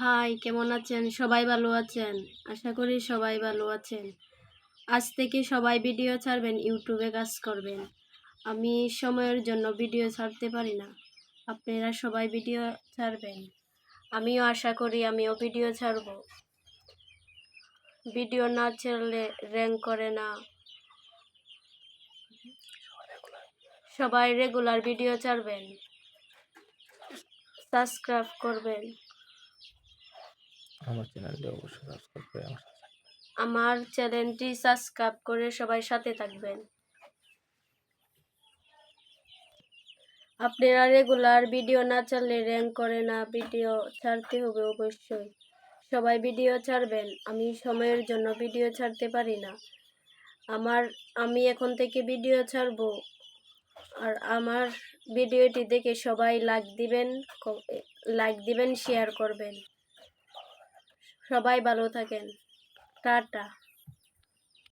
High, কেমন আছেন? সবাই ভালো আছেন? আশা করি সবাই ভালো আছেন। আজ থেকে সবাই ভিডিও ছাড়বেন, ইউটিউবে কাজ করবেন। আমি সময়ের জন্য ভিডিও ছাড়তে পারি না। আপনারা সবাই ভিডিও ছাড়বেন। আমিও আশা করি আমিও ভিডিও ছাড়ব। ভিডিও না ছাড়লে র্যাঙ্ক করে না। সবাই রেগুলার ভিডিও ছাড়বেন। সাবস্ক্রাইব করবেন। আমার চ্যানেলটি অবশ্যই সাবস্ক্রাইব করে আমার সাথে আমার চ্যানেলটি সাবস্ক্রাইব করে সবাই সাথে থাকবেন। আপনারা রেগুলার ভিডিও না ছাড়লে র্যাঙ্ক করে না ভিডিও ছাড়তে হবে অবশ্যই। সবাই ভিডিও ছাড়বেন, আমি সময়ের জন্য ভিডিও ছাড়তে পারি না। আমার, আমি এখন থেকে ভিডিও ছাড়বো। আর আমার ভিডিওটি দেখে সবাই লাইক দিবেন লাইক দিবেন শেয়ার করবেন। সবাই ভালো থাকেন। টাটা।